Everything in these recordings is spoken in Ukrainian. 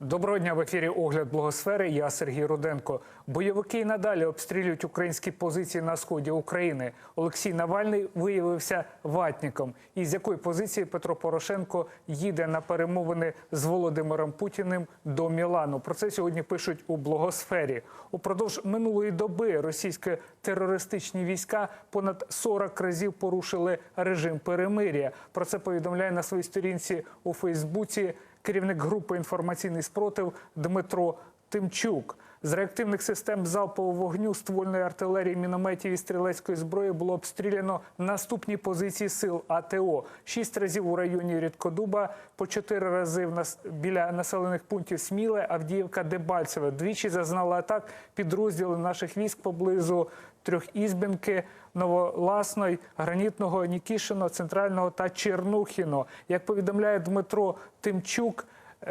Доброго дня в ефірі Огляд Благосфери. Я Сергій Руденко. Бойовики й надалі обстрілюють українські позиції на сході України. Олексій Навальний виявився ватником. І з якої позиції Петро Порошенко їде на перемовини з Володимиром Путіним до Мілану? Про це сьогодні пишуть у Благосфері. Упродовж минулої доби російські терористичні війська понад 40 разів порушили режим перемир'я. Про це повідомляє на своїй сторінці у Фейсбуці керівник групи інформаційний спротив Дмитро Тимчук. З реактивних систем залпового вогню, ствольної артилерії, мінометів і стрілецької зброї було обстріляно наступні позиції сил АТО: шість разів у районі Рідкодуба, по чотири рази в нас біля населених пунктів Сміле, Авдіївка, Дебальцеве. Двічі зазнали атак підрозділи наших військ поблизу Трьохізбінки, Новоласної, Гранітного, Нікішино, Центрального та Чернухіно. Як повідомляє Дмитро Тимчук,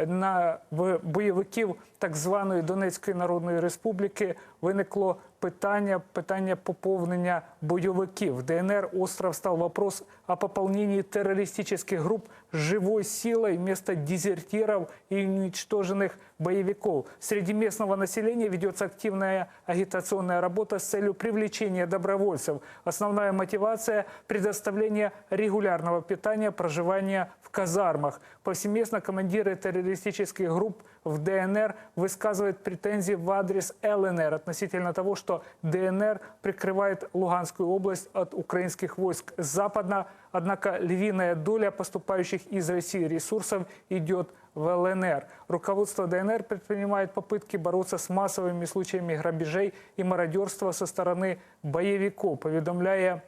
на в бойовиків так званої Донецької Народної Республіки виникло питання питання поповнення бойовиків. В ДНР остро встал вопрос о пополнении террористических групп живой силой вместо дезертиров и уничтоженных боевиков. Среди местного населения ведется активная агитационная работа с целью привлечения добровольцев. Основная мотивация – предоставление регулярного питания, проживания в казармах. Повсеместно командиры террористических групп в ДНР высказывают претензии в адрес ЛНР относительно того, что ДНР прикрывает Луганскую область от украинских войск западно, однако львиная доля поступающих из России ресурсов идет в ЛНР. Руководство ДНР предпринимает попытки бороться с массовыми случаями грабежей и мародерства со стороны боевиков, поведомляя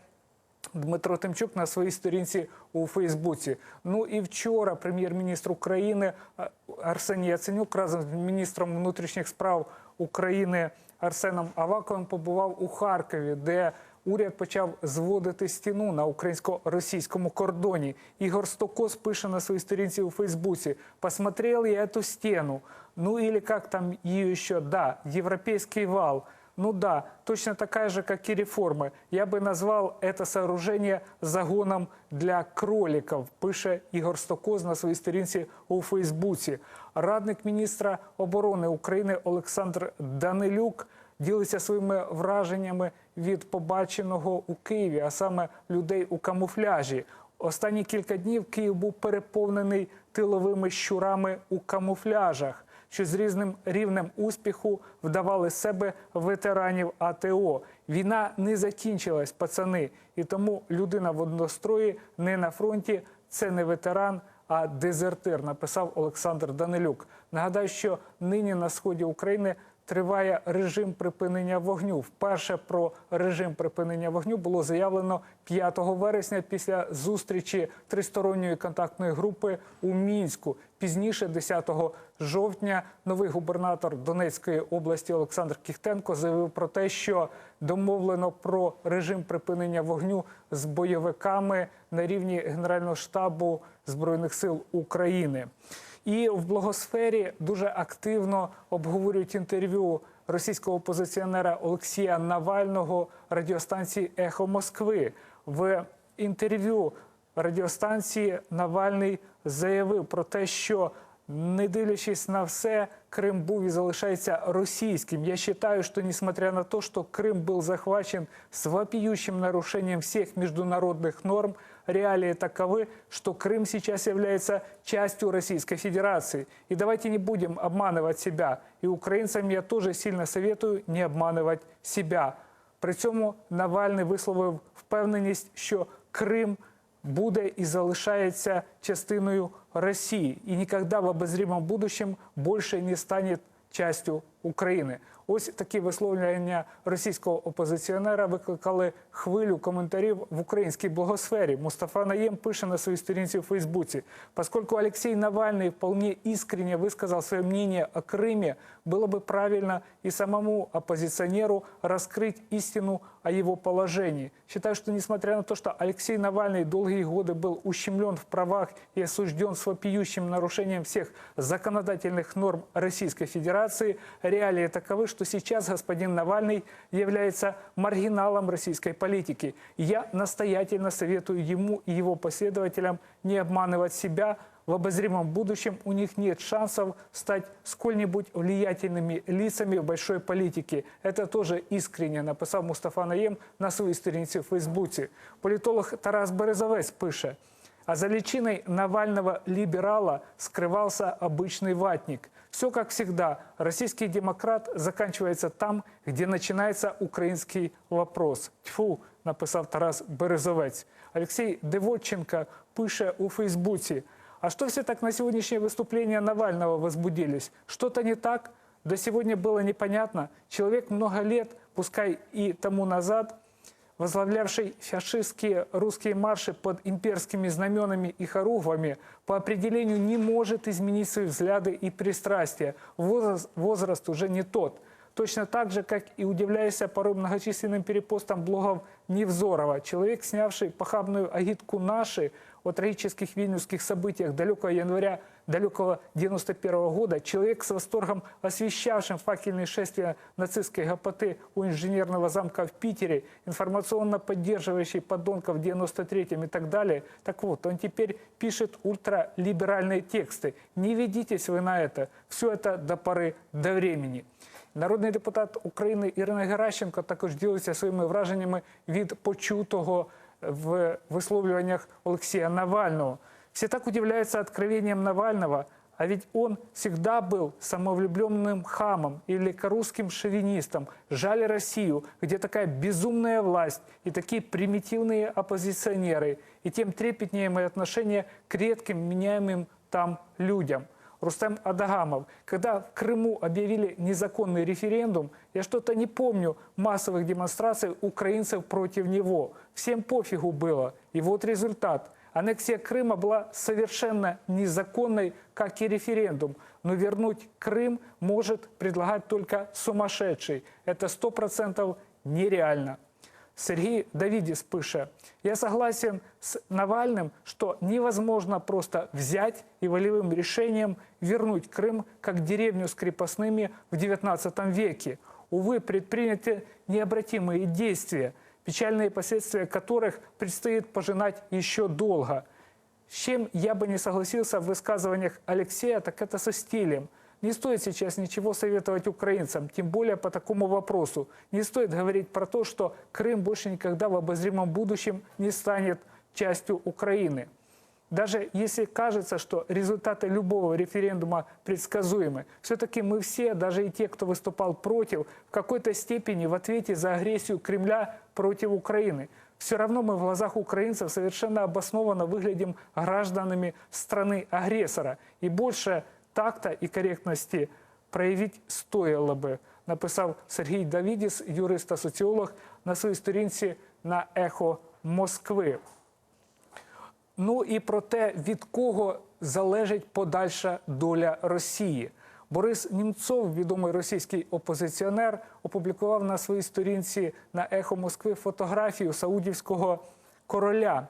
Дмитро Тимчук на своїй сторінці у Фейсбуці. Ну і вчора прем'єр-міністр України Арсеній Яценюк разом з міністром внутрішніх справ України Арсеном Аваковим побував у Харкові, де уряд почав зводити стіну на українсько-російському кордоні. Ігор Стокос пише на своїй сторінці у Фейсбуці: «Посмотрел я эту стену. Ну или как там ее еще, да, европейский вал. Ну да, точно такая же, как и реформы. Я бы назвал это сооружение загоном для кроликов, пише Ігор Стокоз на своїй сторінці у Фейсбуці. Радник міністра оборони України Олександр Данилюк ділиться своїми враженнями від побаченого у Києві, а саме людей у камуфляжі. Останні кілька днів Київ був переповнений тиловими щурами у камуфляжах що з різним рівнем успіху вдавали себе ветеранів АТО. Війна не закінчилась, пацани, і тому людина в однострої не на фронті це не ветеран, а дезертир, написав Олександр Данилюк. Нагадаю, що нині на сході України. Триває режим припинення вогню. Вперше про режим припинення вогню було заявлено 5 вересня після зустрічі тристоронньої контактної групи у мінську. Пізніше, 10 жовтня, новий губернатор Донецької області Олександр Кіхтенко заявив про те, що домовлено про режим припинення вогню з бойовиками на рівні Генерального штабу збройних сил України. І в благосфері дуже активно обговорюють інтерв'ю російського опозиціонера Олексія Навального радіостанції Ехо Москви. В інтерв'ю радіостанції Навальний заявив про те, що не дивлячись на все, Крым був и залишается российским. Я считаю, что несмотря на то, что Крым был захвачен с вопиющим нарушением всех международных норм, реалии таковы, что Крым сейчас является частью Российской Федерации. И давайте не будем обманывать себя. И украинцам я тоже сильно советую не обманывать себя. При цьому Навальний висловив впевненість, що Крим буде і залишається частиною Росії і никогда в обозримом будущем больше не стане частю України. Ось такі висловлення російського опозиціонера викликали хвилю коментарів в українській благосфері. Мустафа Наєм пише на своїй сторінці у Фейсбуці. Поскольку Алексей Навальный вполне искренне высказал свое мнение о Крыме, было бы правильно и самому оппозиционеру раскрыть истину о его положении. Считаю, что несмотря на то, что Алексей Навальный долгие годы был ущемлен в правах и осужден с вопиющим нарушением всех законодательных норм Российской Федерации, реалии таковы, что сейчас господин Навальный является маргиналом российской политики. И я настоятельно советую ему и его последователям не обманывать себя, в обозримом будущем у них нет шансов стать сколь-нибудь влиятельными лицами в большой политике. Это тоже искренне написав Мустафа Наєм на своїй сторінці в Фейсбуці. Політолог Тарас Березовець пише – а за личиной Навального либерала скрывался обычный ватник. Все как всегда. Российский демократ заканчивается там, где начинается украинский вопрос. Тьфу, написав Тарас Березовець. Олексій Деводченко пише у Фейсбуці. А что все так на сегодняшнее выступление Навального возбудились? Что-то не так? До сегодня было непонятно. Человек много лет, пускай и тому назад, возглавлявший фашистские русские марши под имперскими знаменами и хоругвами, по определению не может изменить свои взгляды и пристрастия. Возраст, возраст уже не тот. Точно так же, как и удивляясь порой многочисленным перепостам блогов Невзорова, человек, снявший похабную агитку «Наши» о трагических вильнюсских событиях далекого января далекого 91 года, человек с восторгом освещавшим факельные шествия нацистской ГПТ у инженерного замка в Питере, информационно поддерживающий подонков в 93-м и так далее. Так вот, он теперь пишет ультралиберальные тексты. Не ведитесь вы на это. Все это до поры до времени. Народний депутат України Ірина Геращенко також ділиться своїми враженнями від почутого в висловлюваннях Олексія Навального. Все так удивляются откровением Навального, а ведь он всегда был самовлюбленным хамом и великорусским шовинистом. Жаль Россию, где такая безумная власть и такие примитивные оппозиционеры, и тем трепетнее мои отношения к редким меняемым там людям. Рустем Адагамов. Когда в Крыму объявили незаконный референдум, я что-то не помню массовых демонстраций украинцев против него. Всем пофигу было. И вот результат. Аннексия Крыма была совершенно незаконной, как и референдум. Но вернуть Крым может предлагать только сумасшедший. Это сто процентов нереально. Сергей Давидис пише, я согласен с Навальным, что невозможно просто взять и волевым решением вернуть Крым как деревню с крепостными в XIX веке. Увы, предприняты необратимые действия, печальные последствия которых предстоит пожинать еще долго. С чем я бы не согласился в высказываниях Алексея, так это со стилем. Не стоит сейчас ничего советовать украинцам, тем более по такому вопросу. Не стоит говорить про то, что Крым больше никогда в обозримом будущем не станет частью Украины. Даже если кажется, что результаты любого референдума предсказуемы, все-таки мы все, даже и те, кто выступал против, в какой-то степени в ответе за агрессию Кремля против Украины. Все равно мы в глазах украинцев совершенно обоснованно выглядим гражданами страны-агрессора. И больше такта і коректності проявити стоїло би, написав Сергій Давідіс, юрист та соціолог, на своїй сторінці на Ехо Москви. Ну і про те, від кого залежить подальша доля Росії. Борис Німцов, відомий російський опозиціонер, опублікував на своїй сторінці на Ехо Москви фотографію саудівського короля.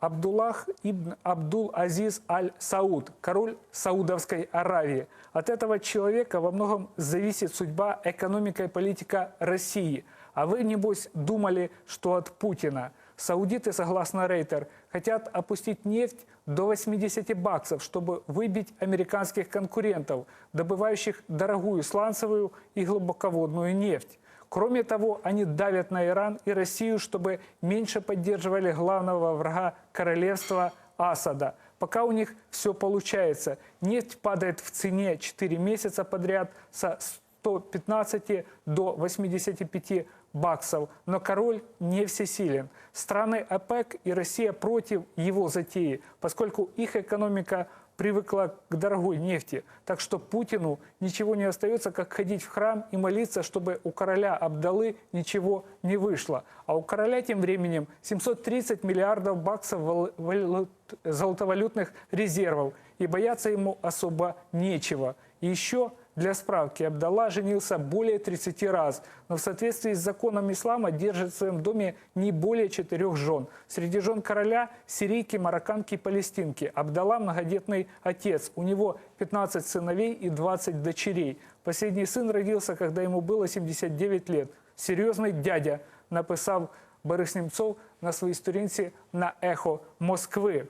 Абдуллах ибн Абдул Азиз Аль-Сауд, король Саудовской Аравии. От этого человека во многом зависит судьба, экономика и политика России. А вы, небось, думали, что от Путина. Саудиты, согласно Рейтер, хотят опустить нефть до 80 баксов, чтобы выбить американских конкурентов, добывающих дорогую сланцевую и глубоководную нефть. Кроме того, они давят на Иран и Россию, чтобы меньше поддерживали главного врага королевства Асада. Пока у них все получается. Нефть падает в цене 4 месяца подряд со 115 до 85 баксов. Но король не всесилен. Страны ОПЕК и Россия против его затеи, поскольку их экономика привыкла к дорогой нефти. Так что Путину ничего не остается, как ходить в храм и молиться, чтобы у короля Абдалы ничего не вышло. А у короля тем временем 730 миллиардов баксов вал- валют- золотовалютных резервов. И бояться ему особо нечего. И еще для справки, Абдалла женился более 30 раз, но в соответствии с законом ислама держит в своем доме не более четырех жен. Среди жен короля – сирийки, марокканки и палестинки. Абдалла – многодетный отец. У него 15 сыновей и 20 дочерей. Последний сын родился, когда ему было 79 лет. Серьезный дядя, написав Борис Немцов на своїй сторінці на Ехо Москви.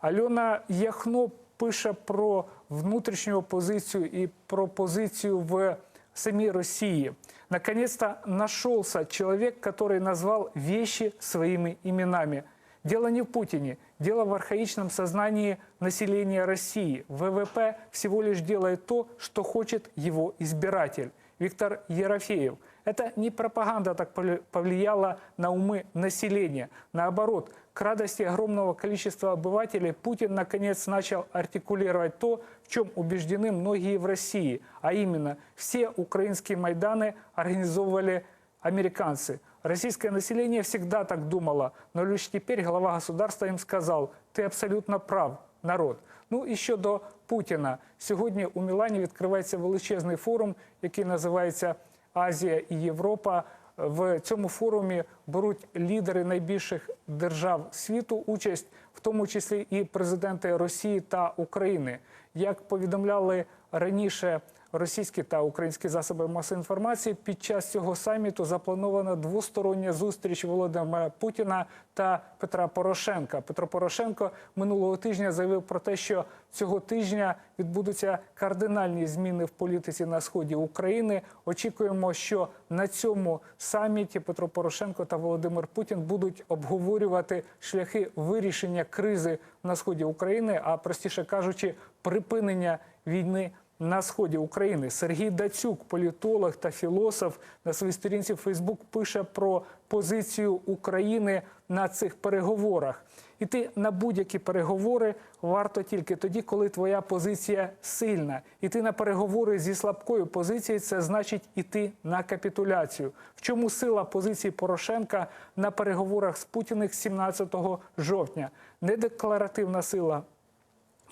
Альона Яхно пише про внутрішню опозицію і про позицію в самій Росії. Наконец-то нашелся человек, который назвал вещи своими именами. Дело не в Путине, дело в архаичном сознании населения России. ВВП всего лишь делает то, что хочет его избиратель. Виктор Ерофеев. Это не пропаганда так повли- повлияла на умы населения. Наоборот, к радости огромного количества обывателей Путин наконец начал артикулировать то, в чем убеждены многие в России, а именно все украинские Майданы организовывали американцы. Российское население всегда так думало, но лишь теперь глава государства им сказал, ты абсолютно прав, народ. Ну і щодо Путіна. Сьогодні у Мілані відкривається величезний форум, який називається Азія і Європа. В цьому форумі беруть лідери найбільших держав світу участь, в тому числі і президенти Росії та України. Як повідомляли раніше російські та українські засоби масової інформації, під час цього саміту запланована двостороння зустріч Володимира Путіна та Петра Порошенка. Петро Порошенко минулого тижня заявив про те, що цього тижня відбудуться кардинальні зміни в політиці на сході України. Очікуємо, що на цьому саміті Петро Порошенко та Володимир Путін будуть обговорювати шляхи вирішення кризи на сході України, а простіше кажучи, припинення війни на сході України. Сергій Дацюк, політолог та філософ, на своїй сторінці в Фейсбук пише про позицію України на цих переговорах. Іти на будь-які переговори варто тільки тоді, коли твоя позиція сильна. Іти на переговори зі слабкою позицією це значить іти на капітуляцію. В чому сила позиції Порошенка на переговорах з Путіним 17 жовтня? Не декларативна сила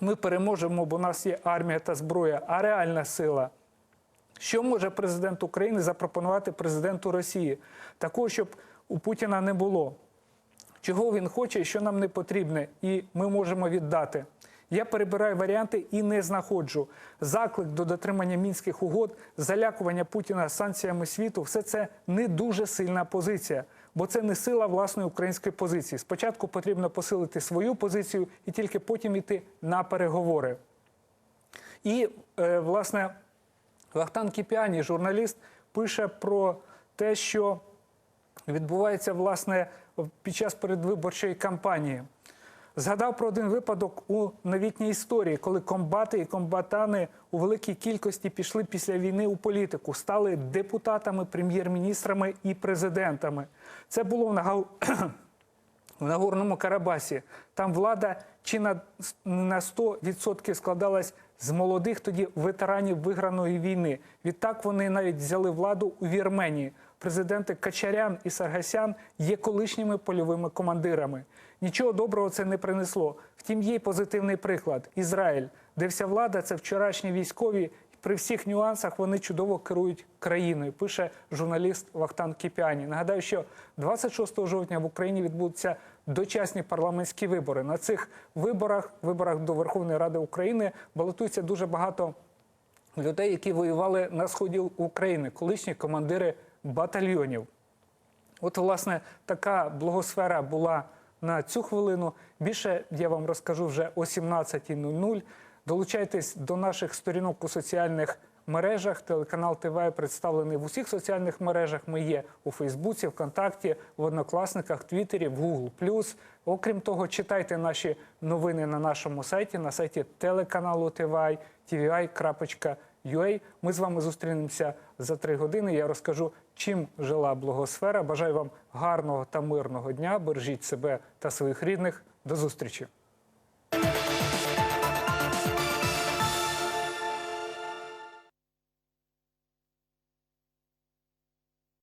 ми переможемо, бо у нас є армія та зброя, а реальна сила. Що може президент України запропонувати президенту Росії? Такого, щоб у Путіна не було. Чого він хоче, що нам не потрібне, і ми можемо віддати. Я перебираю варіанти і не знаходжу. Заклик до дотримання мінських угод, залякування Путіна санкціями світу все це не дуже сильна позиція, бо це не сила власної української позиції. Спочатку потрібно посилити свою позицію і тільки потім йти на переговори. І, е, власне, Вахтан Кіпіані, журналіст, пише про те, що відбувається власне під час передвиборчої кампанії. Згадав про один випадок у новітній історії, коли комбати і комбатани у великій кількості пішли після війни у політику, стали депутатами, прем'єр-міністрами і президентами. Це було в Нагау... в Нагорному Карабасі. Там влада чи на, на 100% складалась з молодих тоді ветеранів виграної війни. Відтак вони навіть взяли владу у Вірменії. Президенти Качарян і Саргасян є колишніми польовими командирами. Нічого доброго це не принесло. Втім, є й позитивний приклад Ізраїль, де вся влада це вчорашні військові. При всіх нюансах вони чудово керують країною, пише журналіст Вахтан Кіпіані. Нагадаю, що 26 жовтня в Україні відбудуться дочасні парламентські вибори. На цих виборах, виборах до Верховної Ради України, балотується дуже багато людей, які воювали на сході України, колишні командири батальйонів. От, власне, така благосфера була на цю хвилину. Більше я вам розкажу вже о 17.00. Долучайтесь до наших сторінок у соціальних мережах. Телеканал ТВ представлений в усіх соціальних мережах. Ми є у Фейсбуці, ВКонтакті, в Однокласниках, Твіттері, в Google+. Окрім того, читайте наші новини на нашому сайті, на сайті телеканалу ТВ, tvi.ua. Ми з вами зустрінемося за три години. Я розкажу, чим жила благосфера. Бажаю вам гарного та мирного дня. Бережіть себе та своїх рідних. До зустрічі.